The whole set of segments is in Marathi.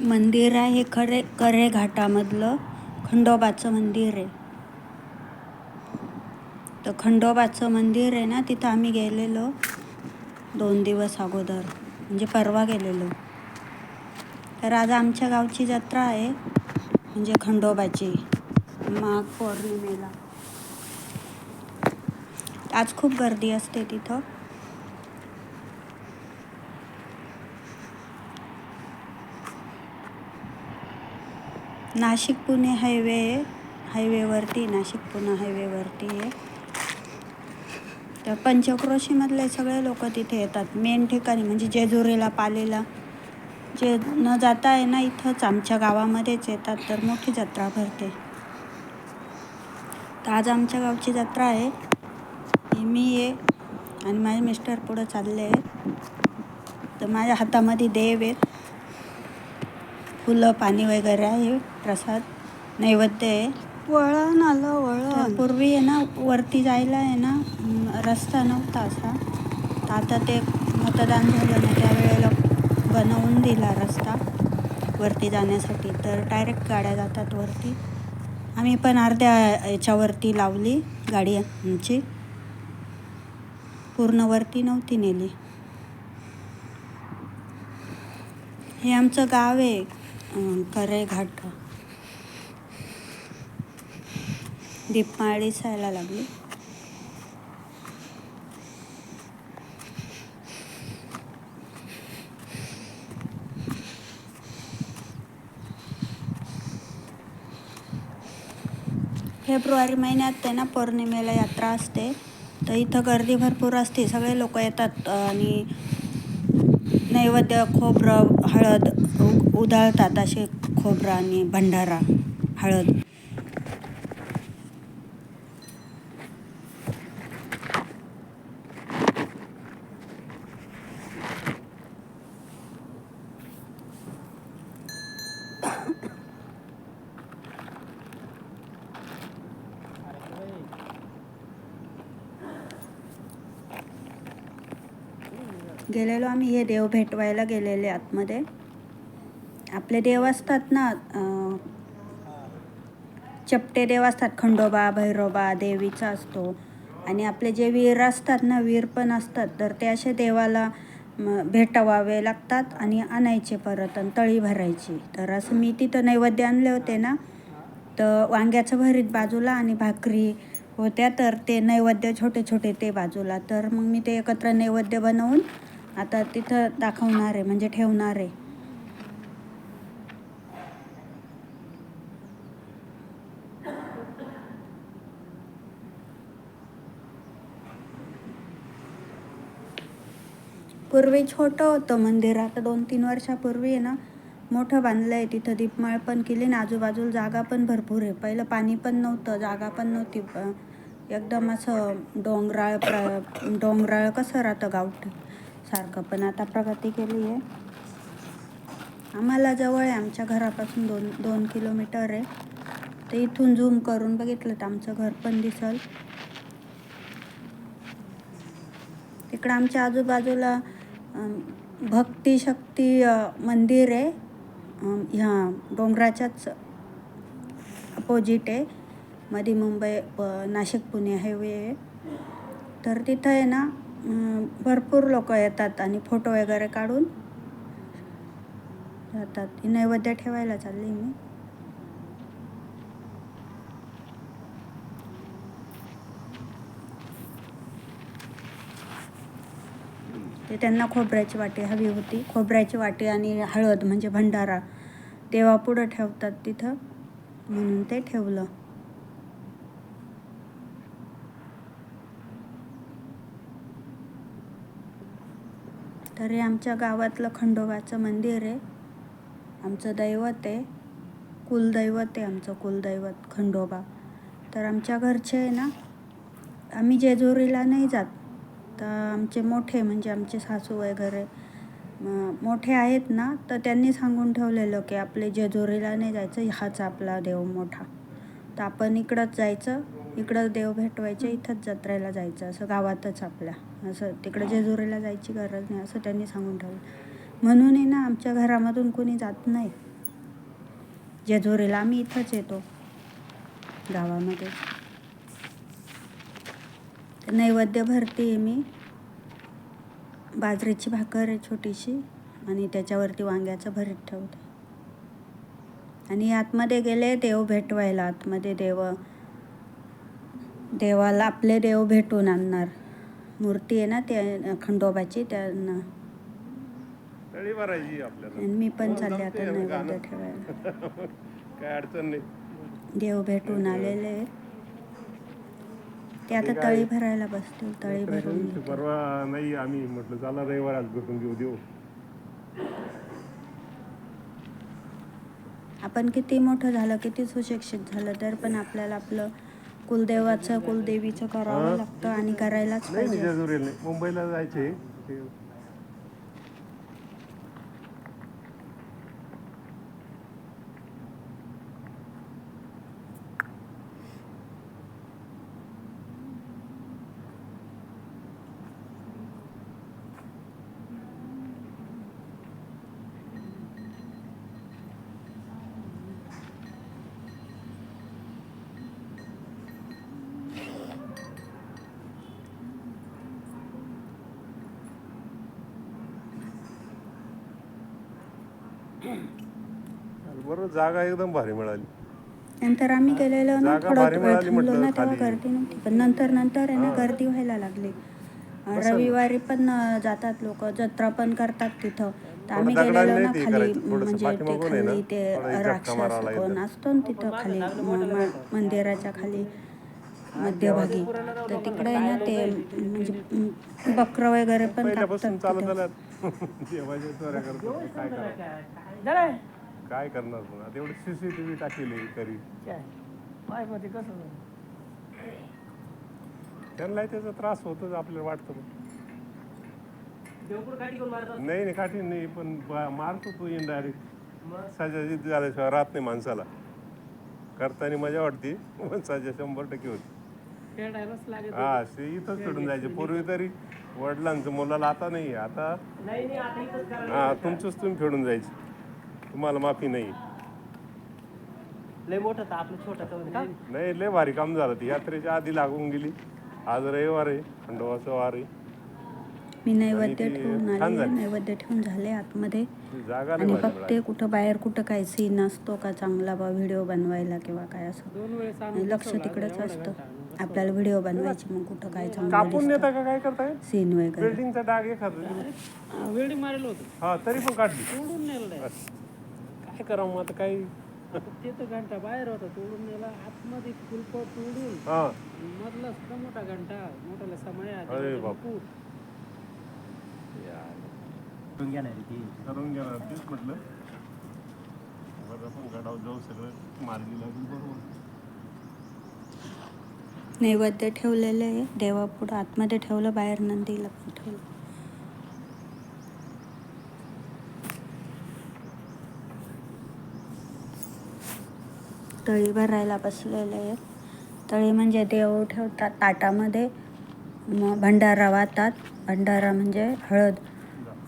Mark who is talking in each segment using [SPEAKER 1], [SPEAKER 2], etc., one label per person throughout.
[SPEAKER 1] मंदिर आहे खरे करे घाटामधलं खंडोबाचं मंदिर आहे. तर खंडोबाचं मंदिर आहे ना तिथं आम्ही गेलेलो दोन दिवस अगोदर म्हणजे परवा गेलेलो. तर आज आमच्या गावची जत्रा आहे म्हणजे खंडोबाची माघ पौर्णिमेला. आज खूप गर्दी असते तिथं. नाशिक पुणे हायवे हायवेवरती नाशिक पुणे हायवेवरती आहे. तर पंचक्रोशीमधले सगळे लोक तिथे येतात. मेन ठिकाणी म्हणजे जेजुरीला पालीला. जे न जाता आहे ना इथंच आमच्या गावामध्येच येतात तर मोठी जत्रा भरते. तर आज आमच्या गावची जत्रा आहे. मी आहे आणि माझे मिस्टर पुढं चालले आहेत. तर माझ्या हातामध्ये देव आहेत. फुलं पाणी वगैरे आहे प्रसाद नैवेद्य आहे.
[SPEAKER 2] वळण आलं वळण.
[SPEAKER 1] पूर्वी आहे ना वरती जायला आहे ना रस्ता नव्हता असा. तर आता ते मतदान झालं ना त्यावेळेला बनवून दिला रस्ता वरती जाण्यासाठी. तर डायरेक्ट गाड्या जातात वरती. आम्ही पण अर्ध्या याच्यावरती लावली गाडी आमची. पूर्ण वरती नव्हती नेली. हे आमचं गाव आहे. करे घाट दीपमाळी दिसायला लागली. फेब्रुवारी महिन्यात ते ना पौर्णिमेला यात्रा असते. तर इथं गर्दी भरपूर असते. सगळे लोक येतात आणि नैवेद्य खोबरं हळद उ- उधळतात असे खोबरं आणि भंडारा हळद. गेलेलो आम्ही हे देव भेटवायला गेलेले आतमध्ये. आपले देव असतात ना चपटे देव असतात खंडोबा भैरोबा देवीचा असतो. आणि आपले जे वीर असतात ना वीर पण असतात तर ते असे देवाला भेटवावे लागतात आणि आणायचे परत आणि तळी भरायची. तर असं मी तिथं नैवेद्य आणले होते ना तर वांग्याचं भरीत बाजूला आणि भाकरी होत्या तर ते नैवेद्य छोटे छोटे ते बाजूला. तर मग मी ते एकत्र नैवेद्य बनवून आता तिथं दाखवणार आहे म्हणजे ठेवणार. आहे पूर्वी छोटं होतं मंदिर. आता दोन तीन वर्षापूर्वी आहे ना मोठं बांधलं आहे तिथं. दीपमाळ पण केली आणि आजूबाजूला जागा पण भरपूर आहे. पहिलं पाणी पण नव्हतं जागा पण नव्हती. एकदम असं डोंगराळ प्र डोंगराळ कसं राहतं गावठी? सारखं पण आता प्रगती केली आहे. आम्हाला जवळ आहे आमच्या घरापासून दोन दोन किलोमीटर आहे. तर इथून झूम करून बघितलं तर आमचं घर पण दिसल. तिकडं आमच्या आजूबाजूला भक्ती शक्ती मंदिर आहे. ह्या डोंगराच्याच अपोजिट आहे. मध्ये मुंबई प- नाशिक पुणे हायवे आहे. तर तिथं आहे ना भरपूर लोक येतात आणि फोटो वगैरे काढून जातात. नैवेद्य ठेवायला चालली मी. ते त्यांना खोबऱ्याची वाटी हवी होती. खोबऱ्याची वाटी आणि हळद म्हणजे भंडारा देवापुढं ठेवतात तिथं. म्हणून ते ठेवलं. तर हे आमच्या गावातलं खंडोबाचं मंदिर आहे. आमचं दैवत आहे. कुलदैवत आहे आमचं कुलदैवत खंडोबा. तर आमच्या घरचे आहे ना आम्ही जेजुरीला नाही जात. तर आमचे मोठे म्हणजे आमचे सासू वगैरे मोठे आहेत ना तर त्यांनी सांगून ठेवलेलं की आपले जेजुरीला नाही जायचं हाच आपला देव मोठा. तर आपण इकडंच जायचं इकडं देव भेटवायचे इथंच जत्रेला जायचं असं गावातच आपल्या. असं तिकडं जेजुरीला जायची गरज नाही असं त्यांनी सांगून ठेवलं. म्हणून आहे ना आमच्या घरामधून कोणी जात नाही. जेजुरीला आम्ही इथंच येतो गावामध्ये. नैवेद्य भरते आहे मी. बाजरीची भाकर आहे छोटीशी आणि त्याच्यावरती वांग्याचं भरीत ठेवते. आणि आतमध्ये गेले देव भेटवायला. आतमध्ये देव देवाला आपले देव भेटून आणणार. मूर्ती आहे ना त्या खंडोबाची त्यांना
[SPEAKER 2] तळी भरायची आपल्याला.
[SPEAKER 1] आणि मी पण चालले आता नैवेद्य ठेवायला.
[SPEAKER 2] काय अडचण नाही.
[SPEAKER 1] देव भेटून आलेले. ते आता तळी भरायला बसतील तळी भरून
[SPEAKER 2] परवा नाही आम्ही म्हटलं चला रविवार आज भेटून घेऊ देऊ.
[SPEAKER 1] आपण किती मोठं झालं किती सुशिक्षित झालं तर पण आपल्याला आपलं कुलदेवाचं कुलदेवीचं करावं लागतं आणि करायलाच
[SPEAKER 2] नाही
[SPEAKER 1] पाहिजे.
[SPEAKER 2] मुंबईला जायचे जागा एकदम भारी मिळाली.
[SPEAKER 1] नंतर आम्ही गेलेलो ना
[SPEAKER 2] जागा
[SPEAKER 1] थोडं
[SPEAKER 2] भारी
[SPEAKER 1] वेळ
[SPEAKER 2] मिळाली
[SPEAKER 1] थांबलो ना तेव्हा
[SPEAKER 2] खाली.
[SPEAKER 1] गर्दी नव्हती. पण नंतर नंतर आहे ना गर्दी व्हायला लागली. अं, रविवारी पण अं, जातात लोक जत्रा पण करतात तिथं. तर आम्ही
[SPEAKER 2] दगडाने
[SPEAKER 1] गेलेलो ना
[SPEAKER 2] नाही ते
[SPEAKER 1] खाली
[SPEAKER 2] करायचं, थोडंसं
[SPEAKER 1] म्हणजे ते
[SPEAKER 2] पाठीमागून आहे ना,
[SPEAKER 1] खाली ते
[SPEAKER 2] थोडा एक झटका
[SPEAKER 1] राक्षस कोण. असतो ना तिथं खाली म- म- मंदिराच्या खाली मध्यभागी. तर तिकडे आहे ना ते म्हणजे बकरं वगैरे पण
[SPEAKER 2] पहिल्यापासून
[SPEAKER 1] कापतात
[SPEAKER 2] चालत
[SPEAKER 1] तिथं.
[SPEAKER 2] आल्यात. देवाच्या चोऱ्या करतो काय करा काय करणार पण? आता एवढं सीसीटीव्ही टाकेले तरी. त्यांना त्याचा त्रास होतोच आपल्याला वाटतं पण. नाही नाही काठी नाही पण बा- मारतो तो इनडायरेक्ट सजाची झाल्याशिवाय राहत नाही माणसाला. करताना मजा वाटते पण सजा शंभर टक्के होती. हा ते इथंच सोडून जायचे. पूर्वी तरी वडिलांचं मुलाला आता नाही आता हा तुमचंच तुम्ही फेडून जायचे. तुम्हाला माफी नाही.
[SPEAKER 3] लय मोठं आपलं छोटं का?
[SPEAKER 2] नाही लय भारी काम झालं ती यात्रेच्या आधी लागून गेली. आज रविवार आहे खंडोबाचा वार आहे.
[SPEAKER 1] मी नैवेद्य ठेवून आले. नैवेद्य ठेवून झाले आतमध्ये.
[SPEAKER 2] ती जागा लय
[SPEAKER 1] आणि
[SPEAKER 2] भारी
[SPEAKER 1] बघते कुठं बाहेर कुठं काय सीन असतो का चांगला बा व्हिडिओ बनवायला किंवा काय असं.
[SPEAKER 3] दोन वेळेस
[SPEAKER 1] आणि लक्ष तिकडेच असतं. आपल्याला व्हिडिओ बनवायची मग कुठं काय चांगलं
[SPEAKER 2] कापून नेता का काय करताय?
[SPEAKER 1] सीन वगैरे.
[SPEAKER 2] बिल्डिंगचा डाग एखादा?
[SPEAKER 3] वेल्डिंग मारेल होतं.
[SPEAKER 2] हा तरी पण काढली.
[SPEAKER 3] तोडून नेलं नाही
[SPEAKER 2] काय करावं मग आता काही?
[SPEAKER 3] ते तर घंटा बाहेर होता तोडून नेला आतमध्ये कुलप तोडून.
[SPEAKER 2] हा.
[SPEAKER 3] मधला सुद्धा मोठा घंटा मोठ्याला समय
[SPEAKER 2] अरे बाप.
[SPEAKER 3] करून घेणार ती.
[SPEAKER 2] करून घ्या ना, तेच म्हटलं. बरं आपण गडावर जाऊ सगळं. मार्गी बरोबर
[SPEAKER 1] नैवेद्य ठेवलेलं आहे. देवापुढं आतमध्ये ठेवलं बाहेर नंदीला पण ठेवलं. तळी भरायला बसलेले आहेत. तळी म्हणजे देव ठेवतात ताटामध्ये मग भंडारा वाहतात. भंडारा म्हणजे हळद.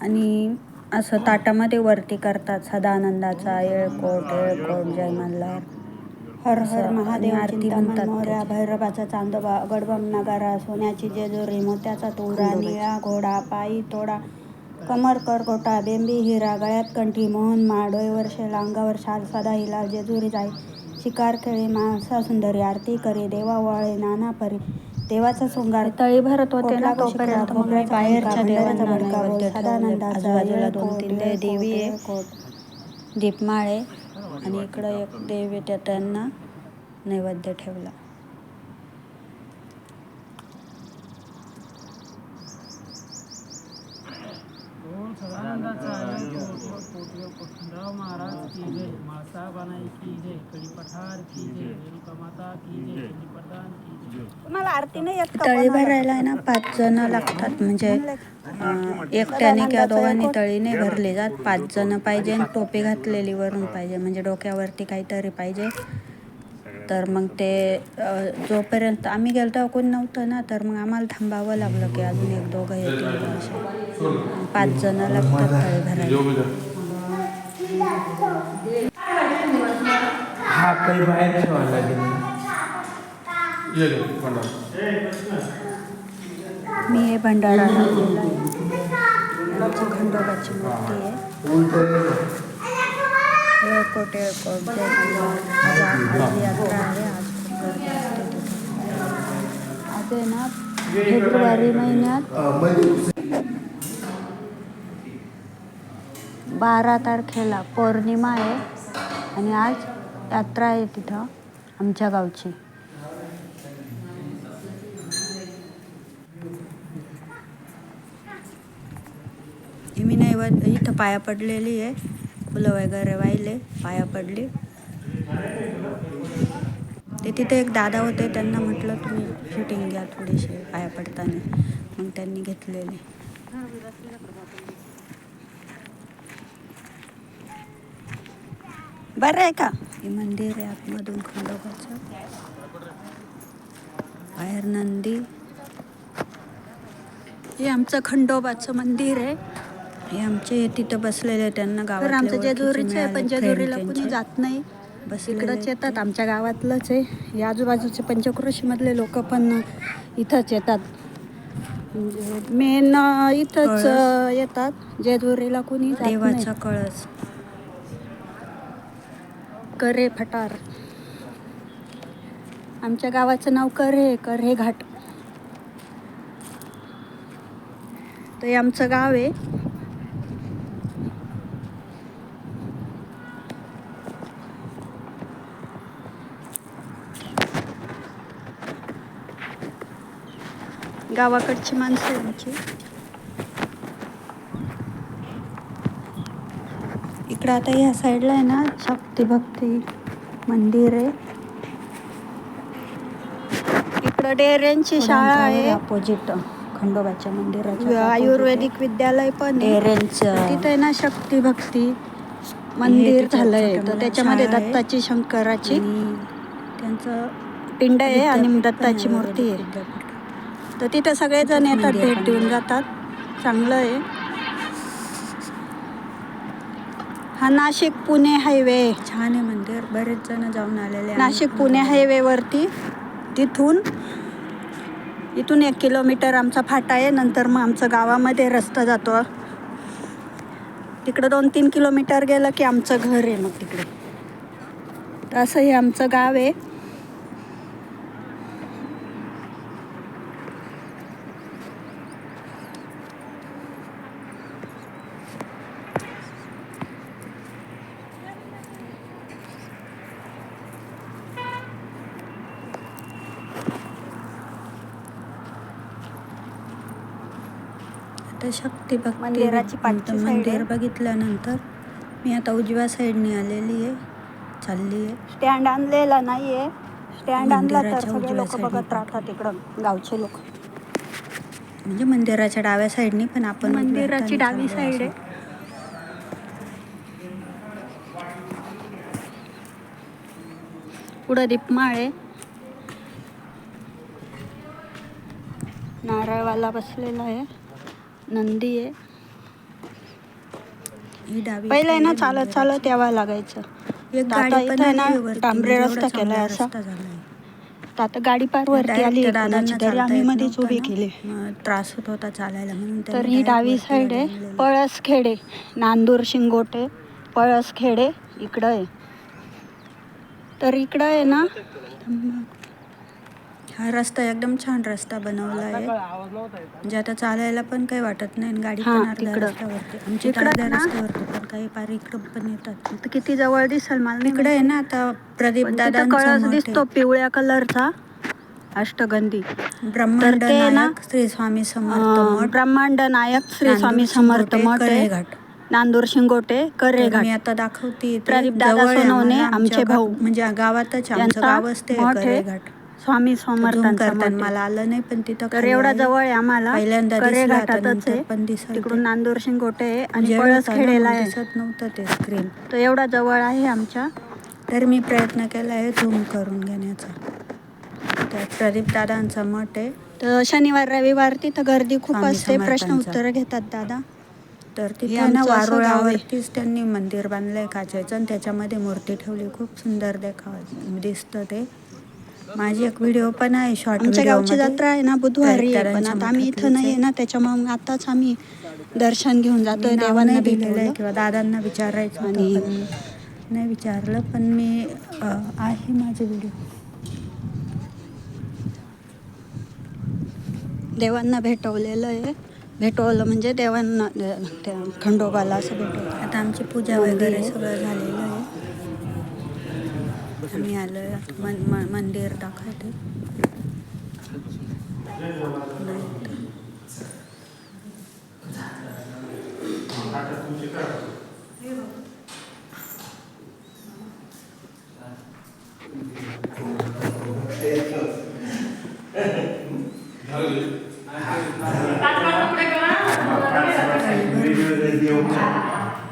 [SPEAKER 1] आणि असं ताटामध्ये वरती करतात सदानंदाचा येळकोट येळकोट जय मल्हार. हर हर महादेव आरती म्हणतात. मोऱ्या भैरवाचा चांदोबा गडबम नगारा सोन्याची जेजुरी मोत्याचा तोरा निळा घोडा पायी तोडा कमर कर गोटा बेंबी हिरा गळ्यात कंठी मोहन मा डोईवर शेला अंगावर शाल सदा हिला जेजुरी जाई. शिकार खेळी माणसा सुंदरी आरती करी देवा वळे नाना परी देवाचा शृंगार तळी भरत होते ना तोपर्यंत मग मी बाहेरच्या देवांना नैवेद्य ठेवले. आजूबाजूला दोन तीन दे- देवी आहे. दीपमाळे आणि इकडं एक देव त्या त्यांना नैवेद्य ठेवला.
[SPEAKER 3] सदानंदाचा कोटराव महाराज की जय। माळसा बनाई की जय कडी पठार की जय रेणुका माता की जय प्रधान की जय।
[SPEAKER 1] तळी भरायला आहे ना पाच जण लागतात म्हणजे अं, एकट्याने किंवा दोघांनी तळी नाही भरली जात पाच जण पाहिजे आणि टोपी घातलेली वरून पाहिजे म्हणजे डोक्यावरती काहीतरी पाहिजे. तर मग ते अं, जोपर्यंत आम्ही गेलो तेव्हा कोणी नव्हतं ना तर मग आम्हाला थांबावं लागलं की अजून एक दोघं येतील. असे पाच जण लागतात तळी भरायला.
[SPEAKER 4] हा काही बाहेर ठेवावा लागेल.
[SPEAKER 1] मी हे भंडारा खंडोबाची मूर्ती आहे. एअरपोर्ट एअरपोर्ट जय मल्हार. आज आज यात्रा आहे. आज खूप गर्दी असते तिथे आज आहे ना फेब्रुवारी महिन्यात बारा तारखेला पौर्णिमा आहे आणि आज यात्रा आहे तिथं आमच्या गावची. मी नाही वा- इथं पाया पडलेली आहे. फुलं वगैरे वाहिले पाया पडली. ते तिथे एक दादा होते त्यांना म्हटलं तुम्ही शूटिंग घ्या थोडीशी पाया पडताना. मग त्यांनी घेतलेली. बरं आहे का हे मंदिर आहे आतमधून खंडोबाचं बाहेर नंदी हे आमचं खंडोबाचं मंदिर आहे हे आमचे तिथं बसलेले त्यांना गावात
[SPEAKER 5] आमचं जेजुरीचं आहे पण जेजुरीला कुणी जात नाही
[SPEAKER 1] बस
[SPEAKER 5] इकडंच येतात आमच्या गावातलंच आहे या आजूबाजूचे पंचक्रोशीमधले लोक पण इथंच येतात मेन इथंच येतात जेजुरीला कुणी
[SPEAKER 1] देवाचा. कळस
[SPEAKER 5] करे फटार. आमच्या गावाचं नाव करे करे घाट. तर हे आमचं गाव आहे. गावाकडची माणसं आहे आमची.
[SPEAKER 1] इकडं आता ह्या साईडला आहे ना शक्ती भक्ती मंदिर आहे.
[SPEAKER 5] इकडं डेरेंची शाळा आहे.
[SPEAKER 1] अपोजिट खंडोबाच्या मंदिराच्या
[SPEAKER 5] आयुर्वेदिक विद्यालय पण आहे.
[SPEAKER 1] डेरेंचं.
[SPEAKER 5] तिथे ना शक्ती भक्ती मंदिर झालंय. तर त्याच्यामध्ये. दत्ताची शंकराची.
[SPEAKER 1] त्यांचं
[SPEAKER 5] पिंड आहे आणि दत्ताची मूर्ती आहे. तर तिथे सगळेजण येतात भेट देऊन. जातात. चांगलं आहे. हा नाशिक पुणे हायवे.
[SPEAKER 1] छान आहे मंदिर. बरेच जण जाऊन आलेले.
[SPEAKER 5] नाशिक पुणे हायवेवरती तिथून इथून एक किलोमीटर आमचा फाटा आहे. नंतर मग आमचं गावामध्ये रस्ता जातो. तिकडं दोन तीन किलोमीटर गेलं की आमचं घर आहे मग तिकडे. तर असं हे आमचं गाव आहे.
[SPEAKER 1] आता शक्ती भक्ती
[SPEAKER 5] मंदिराची पाठची
[SPEAKER 1] मंदिर. बघितल्यानंतर मी आता उजव्या साईडने आलेली आहे. चालली आहे.
[SPEAKER 5] स्टँड आणलेला नाही आहे स्टँड आणला तर
[SPEAKER 1] मंदिराच्या
[SPEAKER 5] सगळे
[SPEAKER 1] उजव्या
[SPEAKER 5] लोक
[SPEAKER 1] side
[SPEAKER 5] बघत राहतात इकडं गावचे लोक.
[SPEAKER 1] म्हणजे मंदिराच्या डाव्या साईडने पण आपण
[SPEAKER 5] मंदिराची
[SPEAKER 1] हाताने
[SPEAKER 5] डावी
[SPEAKER 1] चाललो
[SPEAKER 5] साईड आहे.
[SPEAKER 1] असं.
[SPEAKER 5] पुढं दीपमाळ आहे. नारळवाला बसलेला आहे. नंदी आहे
[SPEAKER 1] ही डावी
[SPEAKER 5] पहिले आहे ना चालत चालत यावं लागायचं
[SPEAKER 1] एक
[SPEAKER 5] तर आता
[SPEAKER 1] गाडी पण
[SPEAKER 5] इथं आहे ना
[SPEAKER 1] आली वरती,
[SPEAKER 5] डांबरे
[SPEAKER 1] एवढा
[SPEAKER 5] रस्ता
[SPEAKER 1] चांगला
[SPEAKER 5] केलाय असा.
[SPEAKER 1] रस्ता झालाय.
[SPEAKER 5] तर आता गाडी पार वरती
[SPEAKER 1] Direct
[SPEAKER 5] आली
[SPEAKER 1] त्या
[SPEAKER 5] आहे
[SPEAKER 1] दादांना
[SPEAKER 5] कोणाची तरी
[SPEAKER 1] चालता
[SPEAKER 5] आम्ही
[SPEAKER 1] येत
[SPEAKER 5] मध्येच
[SPEAKER 1] नव्हतं
[SPEAKER 5] उभी
[SPEAKER 1] ना.
[SPEAKER 5] केली
[SPEAKER 1] मग त्रास होत होता चालायला म्हणून
[SPEAKER 5] तर
[SPEAKER 1] त्यांनी
[SPEAKER 5] ही
[SPEAKER 1] direct
[SPEAKER 5] डावी
[SPEAKER 1] वरती
[SPEAKER 5] साईड
[SPEAKER 1] गाडी
[SPEAKER 5] आहे
[SPEAKER 1] आणलेली.
[SPEAKER 5] पळसखेडे नांदूर शिंगोटे पळसखेडे इकडं आहे तर इकडं आहे ना
[SPEAKER 1] हा रस्ता एकदम छान रस्ता बनवला आहे म्हणजे आता चालायला पण काही वाटत नाही आणि गाडी पण अर्ध्या. रस्त्यावरती अर्ध्या? रस्त्यावरती पण काही पार इकडं पण येतात
[SPEAKER 5] तर किती जवळ दिसेल मला
[SPEAKER 1] इकडे आहे ना आता प्रदीप दादा
[SPEAKER 5] कळस दिसतो पिवळ्या कलरचा अष्टगंधी
[SPEAKER 1] ब्रह्मांड नायक श्री स्वामी समर्थ
[SPEAKER 5] ब्रह्मांड नायक श्री स्वामी समर्थ मठ
[SPEAKER 1] करेघाट.
[SPEAKER 5] नांदूर शिंगोटे करेघाट
[SPEAKER 1] मी आता दाखवते.
[SPEAKER 5] प्रदीप दादा सोनवणे, आमचे भाऊ.
[SPEAKER 1] म्हणजे गावातच आमचं
[SPEAKER 5] यांचा
[SPEAKER 1] गावच ते
[SPEAKER 5] मठ आहे.
[SPEAKER 1] करेघाट
[SPEAKER 5] स्वामी समर्थांचा मठ
[SPEAKER 1] करताना. मला आलं नाही पण तिथं
[SPEAKER 5] तर एवढा. जवळ आहे आम्हाला
[SPEAKER 1] पहिल्यांदा दिसलं, आता
[SPEAKER 5] करेघाटातच
[SPEAKER 1] नंतर
[SPEAKER 5] आहे
[SPEAKER 1] पण दिसेल
[SPEAKER 5] तिकडून
[SPEAKER 1] ते.
[SPEAKER 5] नांदूर शिंगोटे आहे आणि
[SPEAKER 1] उजेड
[SPEAKER 5] पळस आहे
[SPEAKER 1] दिसत नव्हतं ते स्क्रीन
[SPEAKER 5] तर एवढा जवळ आहे आमच्या
[SPEAKER 1] तर मी प्रयत्न केला आहे झूम करून घेण्याचा तर प्रदीप दादांचा मठ आहे
[SPEAKER 5] तर शनिवार रविवार तिथं गर्दी खूप
[SPEAKER 1] स्वामी
[SPEAKER 5] असते प्रश्न
[SPEAKER 1] समर्थांचा.
[SPEAKER 5] उत्तर घेतात दादा
[SPEAKER 1] तर
[SPEAKER 5] हे
[SPEAKER 1] तिथे ना
[SPEAKER 5] आमचं असं गाव आहे.
[SPEAKER 1] वारुळावरतीच त्यांनी मंदिर बांधलंय काचेचं आणि त्याच्यामध्ये मूर्ती ठेवली खूप सुंदर देखावा दिसतं ते माझी एक व्हिडिओ पण आहे शॉर्ट
[SPEAKER 5] आमच्या गावची. जत्रा आहे ना बुधवारी आहे पण आता आम्ही इथं नाही आहे. ना त्याच्यामुळे मग आताच आम्ही दर्शन घेऊन जातोय देवांना
[SPEAKER 1] दिलेलं आहे किंवा दादांना विचारायचं
[SPEAKER 5] आणि-
[SPEAKER 1] नाही विचारलं पण मी आहे माझे व्हिडिओ
[SPEAKER 5] देवांना भेटवलेलं आहे. भेटवलं म्हणजे देवांना खंडोबाला असं भेटवलं.
[SPEAKER 1] आता आमची पूजा वगैरे सगळं झालेलं आहे. आम्ही आलो मन, म- मंदिर दाखवते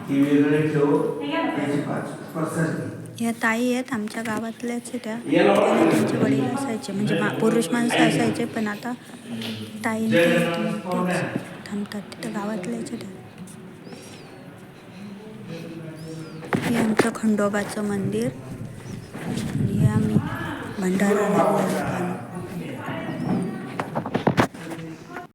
[SPEAKER 4] वेगवेगळे ही ठेव त्याची पाच प्रसाद
[SPEAKER 1] या ताई आहेत आमच्या गावातल्याच त्या. त्यांचे वडील असायचे. म्हणजे मा- पुरुष माणसं असायचे पण आता ताई थांबतात. तिथं गावातल्याच त्या. हे आमचं खंडोबाचं मंदिर. आणि हे आम्ही भंडारा